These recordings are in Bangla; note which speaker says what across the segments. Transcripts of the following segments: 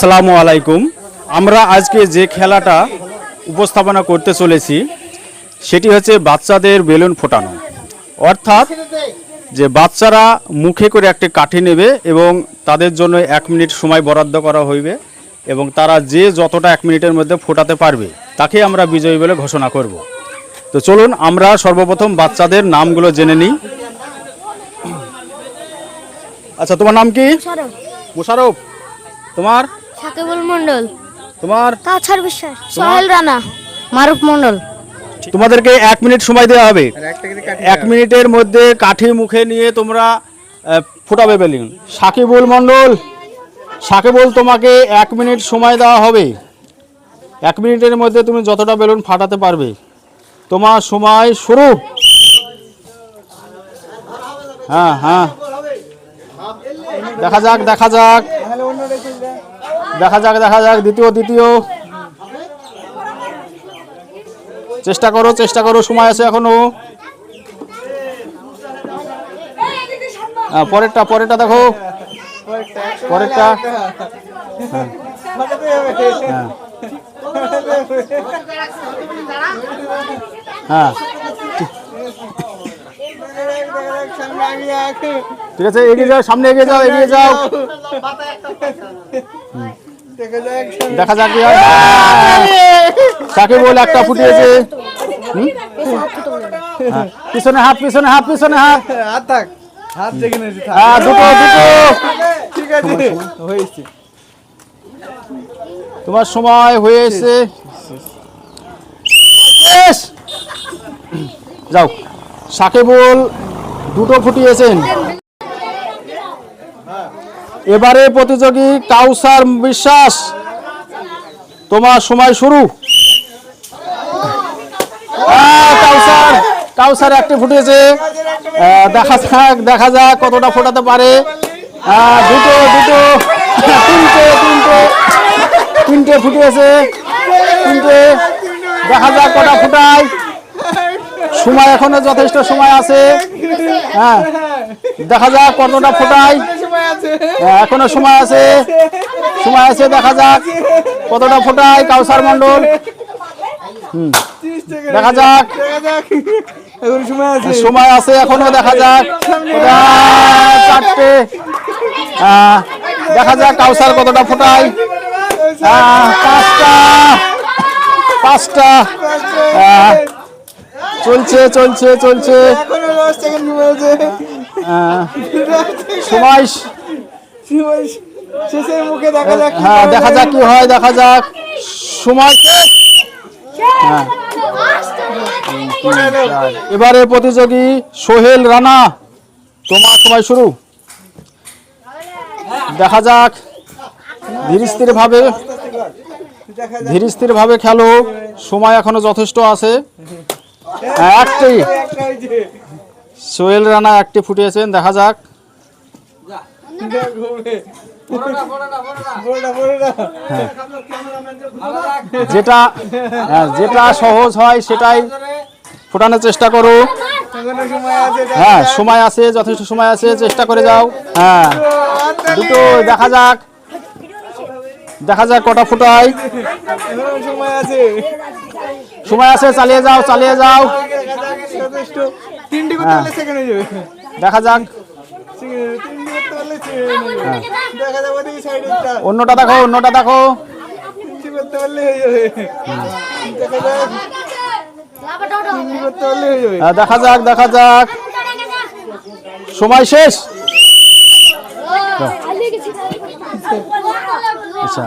Speaker 1: আসসালামু আলাইকুম। আমরা আজকে যে খেলাটা উপস্থাপনা করতে চলেছি সেটি হচ্ছে বাচ্চাদের বেলুন ফোটানো। অর্থাৎ যে বাচ্চারা মুখে করে একটি কাঠি নেবে এবং তাদের জন্য এক মিনিট সময় বরাদ্দ করা হইবে এবং তারা যে যতটা এক মিনিটের মধ্যে ফোটাতে পারবে তাকে আমরা বিজয়ী বলে ঘোষণা করব। তো চলুন আমরা সর্বপ্রথম বাচ্চাদের নামগুলো জেনে নিই। আচ্ছা তোমার নাম কি? মুশারফ তোমার?
Speaker 2: সাকিবুল মন্ডল
Speaker 1: তোমার?
Speaker 2: কাছার বিশ্বাস। সোহেল রানা মারুফ মন্ডল
Speaker 1: তোমাদেরকে এক মিনিট সময় দেওয়া হবে। এক মিনিটের মধ্যে কাঠি মুখে নিয়ে তোমরা ফোটাবে বেলুন। সাকিবুল মণ্ডল সাকিবুল তোমাকে এক মিনিট সময় দেওয়া হবে। এক মিনিটের মধ্যে তুমি যতটা বেলুন ফাটাতে পারবে। তোমার সময় শুরু। হ্যাঁ হ্যাঁ। দেখা যাক দেখা যাক। দেখা যাক দেখা যাক দ্বিতীয় দ্বিতীয় চেষ্টা করো চেষ্টা করো সময় আছে এখনও। পরেরটা পরেরটা দেখো। পরেরটা। হ্যাঁ। ঠিক আছে এগিয়ে যাও সামনে এগিয়ে যাও এগিয়ে যাও। দেখা যাক কি হয়। সাকিবুল একটা ফুটিয়েছে হ্যাঁ, পিছনে হাত পিছনে হাত পিছনে হাত।
Speaker 3: হাত থাক হাত যেখানে
Speaker 1: হ্যাঁ দুটো দুটো।
Speaker 3: ঠিক আছে হয়েছে।
Speaker 1: তোমার সময় হয়েছে। যাও। সাকিবুল দুটো ফুটিয়েছেন। এবারে প্রতিযোগী কাউসার বিশ্বাস তোমার সময় শুরু। আহ, কাউসার কাউসার একটি ফুটিয়েছে আহ, দেখা যাক দেখা যাক কতটা ফোটাতে পারে। দুটো দুটো তিনটে তিনটে তিনটে ফুটিয়েছে তিনটে দেখা যাক কটা ফুটায়। সময় এখনও যথেষ্ট সময় আছে। হ্যাঁ দেখা যাক কতটা
Speaker 3: ফোটাই
Speaker 1: হ্যাঁ, এখনও সময় আছে। সময় আছে দেখা যাক কতটা ফোটাই কাউসার মন্ডল
Speaker 3: সেকেন্ড
Speaker 1: দেখা যাক।
Speaker 3: সময় আছে
Speaker 1: এখনও দেখা যাক। চারটে। আহ, দেখা যাক কাউসার কতটা ফোটায়। আহ, পাঁচটা। পাঁচটা। চলছে চলছে চলছে।
Speaker 3: সময় শেষের মুখে দেখা যাক কি
Speaker 1: হ্যাঁ দেখা যাক কি হয় দেখা যাক। সময় হ্যাঁ। এবারে প্রতিযোগী সোহেল রানা। তোমার সময় শুরু। দেখা যাক। ধীর স্থির ভাবে
Speaker 3: দেখা
Speaker 1: ধীর স্থির ভাবে খেলো। সময় এখনও যথেষ্ট আছে। হ্যাঁ, একটি। সোহেল রানা একটি ফুটিয়েছেন দেখা যাক। যেটা হ্যাঁ, যেটা সহজ হয় সেটাই ফোটানোর চেষ্টা করো। হ্যাঁ সময় আছে যথেষ্ট সময় আছে চেষ্টা করে যাও। হ্যাঁ দুটো দেখা যাক। দেখা যাক কটা ফুটায়
Speaker 3: সময় আছে
Speaker 1: সময় আছে চালিয়ে যাও চালিয়ে যাও।
Speaker 3: দেখা যাক
Speaker 1: হ্যাঁ।
Speaker 3: পারলে সেকেন্ড যাবে।
Speaker 1: দেখা যাক।
Speaker 3: হয়ে।
Speaker 1: অন্যটা দেখো অন্যটা দেখো।
Speaker 3: হ্যাঁ, দেখা যাক।
Speaker 1: দেখা যাক সময় শেষ? আচ্ছা।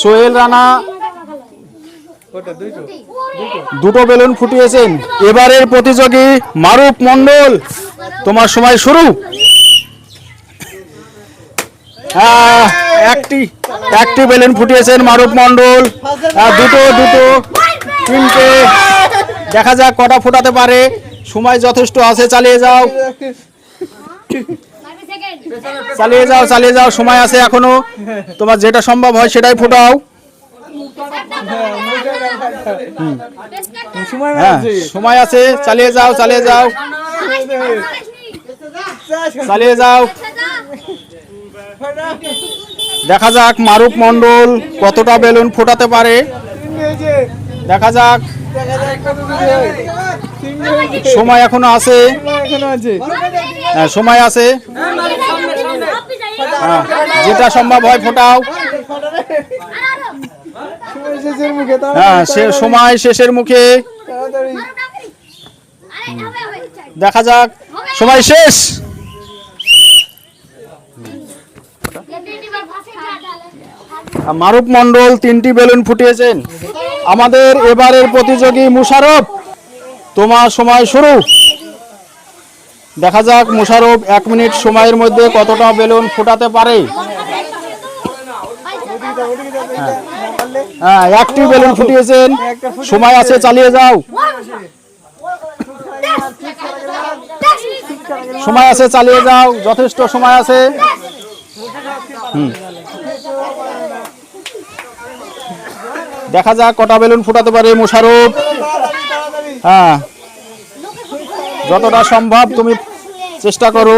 Speaker 1: সোহেল রানা, দুটো বেলুন ফুটিয়েছেন। এবারের প্রতিযোগী মারুপ মন্ডল তোমার সময় শুরু। একটি একটি বেলুন ফুটিয়েছেন মারুফ মন্ডল দুটো দুটো, তিনটে। দেখা যাক কটা ফোটাতে পারে। সময় যথেষ্ট আছে, চালিয়ে যাও। চালিয়ে যাও চালিয়ে যাও, সময় আছে এখনও। তোমার যেটা সম্ভব হয় সেটাই ফোটাও।
Speaker 3: সময়
Speaker 1: হ্যাঁ
Speaker 3: আছে,
Speaker 1: চালিয়ে যাও চালিয়ে যাও। চালিয়ে যাও। দেখা যাক মারুফ মন্ডল কতটা বেলুন ফোটাতে পারে। দেখা যাক। সময় এখনও আছে।
Speaker 3: সময় আছে
Speaker 1: হ্যাঁ, সময় আছে হ্যাঁ, যেটা সম্ভব হয় ফোটাও। হ্যাঁ সে সময় শেষের মুখে। দেখা যাক, সময় শেষ। আর মারুফ মণ্ডল তিনটি বেলুন ফুটিয়েছেন। আমাদের এবারের প্রতিযোগী মুশারফ, তোমার সময় শুরু। দেখা যাক মুশারফ এক মিনিট সময়ের মধ্যে কতটা বেলুন ফোটাতে পারে। হ্যাঁ একটি বেলুন ফুটিয়েছেন। সময় আছে, চালিয়ে যাও। সময় আছে, চালিয়ে যাও। যথেষ্ট সময় আছে। দেখা যাক কটা বেলুন ফুটাতে পারে মোশারফ। হ্যাঁ। যতটা সম্ভব তুমি চেষ্টা করো।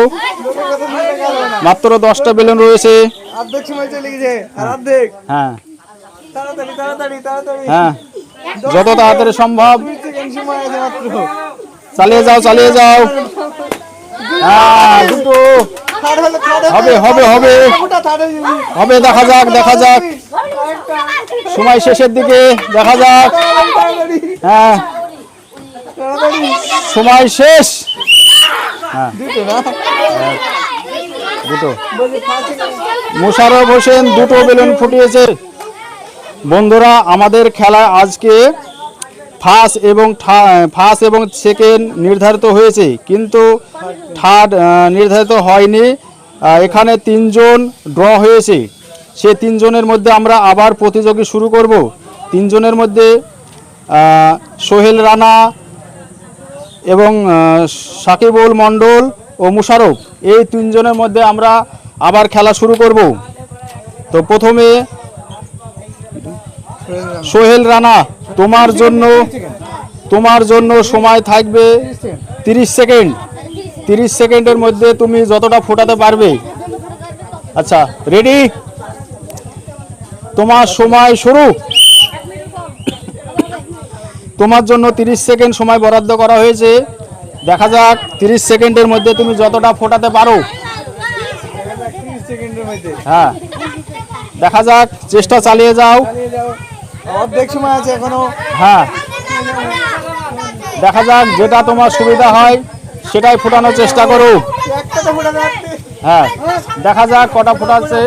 Speaker 1: মাত্র দশটা বেলুন রয়েছে। হ্যাঁ। হ্যাঁ। যত তাড়াতাড়ি সম্ভব। চালিয়ে যাও চালিয়ে যাও। হ্যাঁ দুটো। হবে হবে হবে। হবে দেখা যাক দেখা যাক। সময় শেষের দিকে দেখা যাক। হ্যাঁ। সময় শেষ। হ্যাঁ।
Speaker 3: দুটো।
Speaker 1: হোসেন দুটো বেলুন ফুটিয়েছে। বন্ধুরা, আমাদের খেলা আজকে ফার্স্ট এবং ফার্স্ট এবং সেকেন্ড নির্ধারিত হয়েছে। কিন্তু থার্ড নির্ধারিত হয়নি। এখানে তিনজন ড্র হয়েছে। সে তিনজনের মধ্যে আমরা আবার প্রতিযোগী শুরু করব। তিনজনের মধ্যে সোহেল রানা এবং সাকিবুল মণ্ডল ও মুশারফ, এই তিনজনের মধ্যে আমরা আবার খেলা শুরু করব। তো প্রথমে সোহেল রানা, তোমার জন্য তোমার জন্য সময় থাকবে তিরিশ সেকেন্ড। তিরিশ সেকেন্ডের মধ্যে তুমি যতটা ফোটাতে পারবে। আচ্ছা রেডি? তোমার সময় শুরু। তোমার জন্য তিরিশ সেকেন্ড সময় বরাদ্দ করা হয়েছে। দেখা যাক তিরিশ সেকেন্ডের মধ্যে তুমি যতটা ফোটাতে পারো। হ্যাঁ। দেখা যাক চেষ্টা চালিয়ে যাও।
Speaker 3: অর্ধেক সময় আছে এখনও।
Speaker 1: হ্যাঁ। দেখা যাক যেটা তোমার সুবিধা হয় সেটাই ফোটানোর চেষ্টা করো। হ্যাঁ। দেখা যাক কটা ফোটাচ্ছে।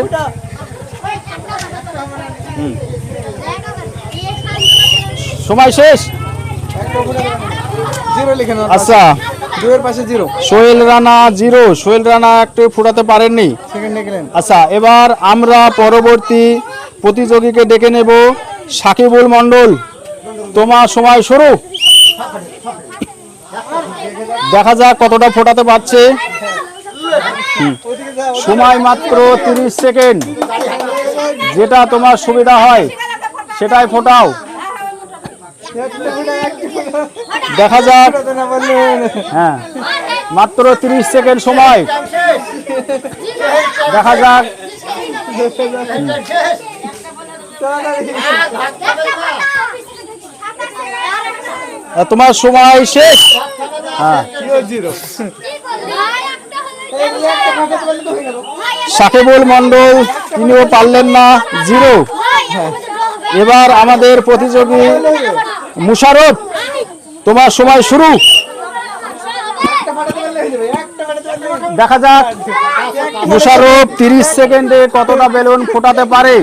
Speaker 1: সময় শেষ? আচ্ছা। সোহেল রানা জিরো। সোহেল রানা একটু ফোটাতে পারেননি? আচ্ছা এবার আমরা পরবর্তী প্রতিযোগীকে ডেকে নেব সাকিবুল মণ্ডল। তোমার সময় শুরু। দেখা যাক কতটা ফোটাতে পারছে। সময় মাত্র তিরিশ সেকেন্ড। যেটা তোমার সুবিধা হয় সেটাই ফোটাও
Speaker 3: একটা ফোটা একটা ফোটা
Speaker 1: দেখা যাক। হ্যাঁ। মাত্র তিরিশ সেকেন্ড সময়। দেখা যাক। তোমার সময় শেষ। হ্যাঁ। সাকিবুল মণ্ডল তিনিও পারলেন না জিরো। এবার আমাদের প্রতিযোগী মুশারফ, তোমার সময় শুরু। দেখা যাক। মুশারফ, তিরিশ সেকেন্ডে কতটা বেলুন ফোটাতে পারে?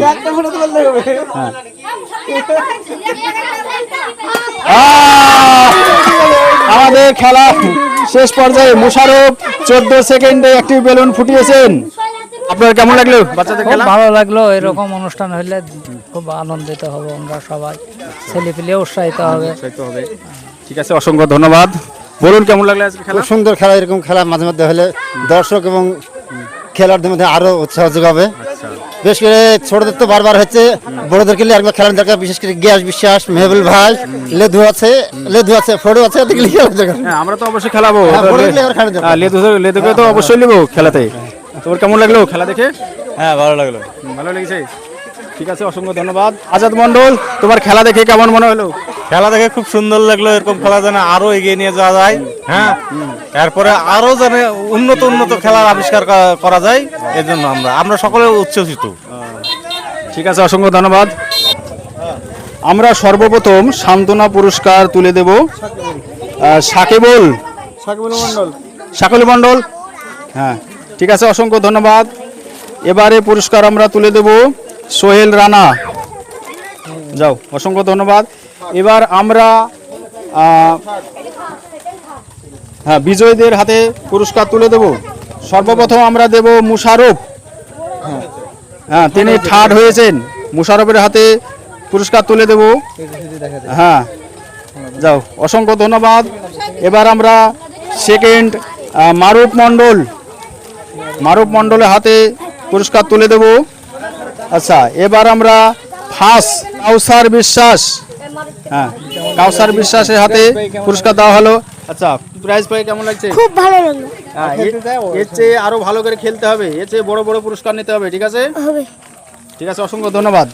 Speaker 1: আহ! আমাদের খেলা শেষ পর্যায়ে মুশারফ চোদ্দ সেকেন্ডে একটি বেলুন ফুটিয়েছেন। আপনার কেমন লাগল? বাচ্চাদের খেলা?
Speaker 4: ভালো লাগল এরকম অনুষ্ঠান হলে খুব আনন্দিত হব আমরা সবাই। ছেলে পেলে উৎসাহিত হবে।
Speaker 1: উৎসাহিত হবে। ঠিক আছে অসংখ্য ধন্যবাদ। বলুন কেমন লাগল আজকে খেলা?
Speaker 5: সুন্দর খেলা এরকম খেলা মাঝে মধ্যে হলে দর্শক এবং খেলার মধ্যে আরও উৎসাহ যোগাবে। বিশেষ করে ছোটদের তো বারবার হচ্ছে বড়দেরকে নিয়ে একবার খেলার দরকার বিশেষ করে গ্যাস বিশ্বাস মেহবুল ভাই লেধু আছে লেধু আছে ফটো আছে
Speaker 1: হ্যাঁ আমরা তো অবশ্যই খেলাবো।
Speaker 5: হ্যাঁ।
Speaker 1: হ্যাঁ, লেদু লেদুকে তো অবশ্যই নেব খেলাতে। তোর কেমন লাগল খেলা দেখে?
Speaker 6: হ্যাঁ ভালো লাগল।
Speaker 1: ভালো লেগেছে? ঠিক আছে অসংখ্য ধন্যবাদ। আজাদ মন্ডল তোমার খেলা দেখে কেমন মনে হলো?
Speaker 6: খেলা দেখে খুব সুন্দর লাগল এরকম খেলা যেন আরও এগিয়ে নিয়ে যাওয়া যায় হ্যাঁ? এরপরে আরও যেন উন্নত উন্নত খেলার আবিষ্কার করা- যায় এই জন্য আমরা আমরা সকলে উচ্ছ্বসিত।
Speaker 1: ঠিক আছে অসংখ্য ধন্যবাদ। আমরা সর্বপ্রথম সান্ত্বনা পুরস্কার তুলে দেব সাকিবুল।
Speaker 3: সাকিবুল মন্ডল
Speaker 1: সাকলি মণ্ডল? হ্যাঁ। ঠিক আছে, অসংখ্য ধন্যবাদ। এবারে পুরস্কার আমরা তুলে দেব সোহেল রানা। যাও, অসংখ্য ধন্যবাদ। এবার আমরা হ্যাঁ বিজয়ীদের হাতে পুরস্কার তুলে দেব। সর্বপ্রথম আমরা দেব মুশারফ। হ্যাঁ তিনি থার্ড হয়েছেন। মুশারফের হাতে পুরস্কার তুলে দেব। হ্যাঁ যাও, অসংখ্য ধন্যবাদ। এবার আমরা সেকেন্ড মারুফ মণ্ডল। মারুফ মণ্ডলের হাতে পুরস্কার তুলে দেব। আচ্ছা এবার আমরা ফার্স্ট কাউসার বিশ্বাস হ্যাঁ কাউসার বিশ্বাসের হাতে পুরস্কার দেওয়া হলো। আচ্ছা প্রাইজ পাই কেমন লাগছে?
Speaker 2: খুব ভালো লাগল।
Speaker 1: হ্যাঁ এর- চেয়ে আরও ভালো করে খেলতে হবে এর চেয়ে বড় বড় পুরস্কার নিতে হবে ঠিক আছে?
Speaker 2: হবে।
Speaker 1: ঠিক আছে অসংখ্য ধন্যবাদ।